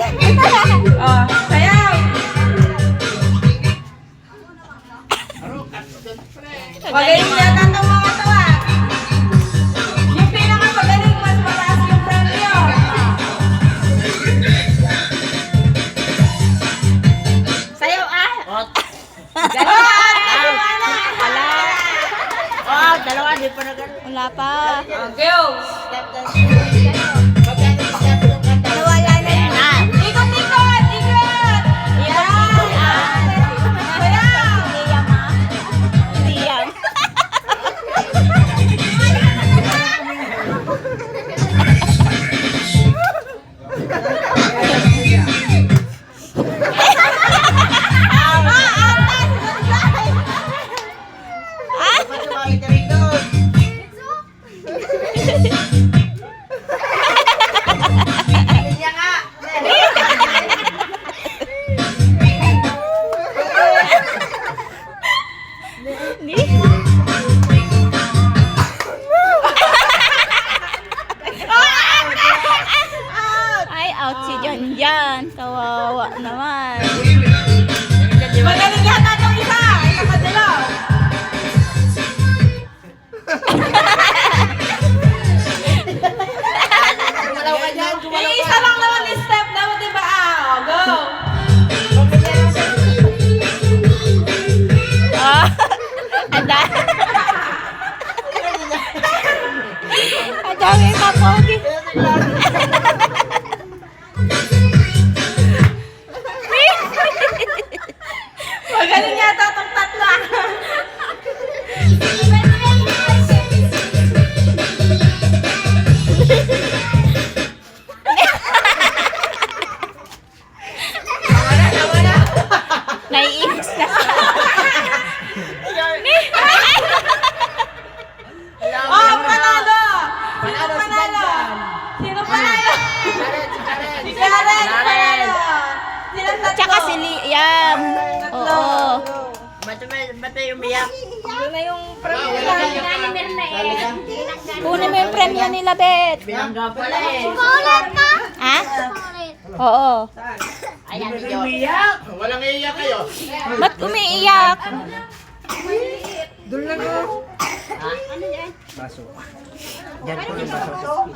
Oh, sayaw. Magaling yata itong mga to ah. Yung pinakamagaling, mas mataas yung premyo. Sayaw ah! Ah. Wala. Oh, dalawa, di pa na ganun. Wala pa. Oh, go. Nawala John John. Kawawa naman. Magaling yata itong isa. Ito kadalaw. Gumalaw ka dyan, gumalaw ka. isa lang naman yung step dapat, di ba? Ah, oh, go. Ah. Ada. Ang dami pa pogi. Magaling yata Ba't may, ba't umiyak? Yun na yung Ah, wala na yung Kunin mo yung premyo nila, Bet. Pala eh. Ha? Oo. Ayan, umiyak. Walang iiyak kayo. Ba't umiiyak? Diyan po yung baso.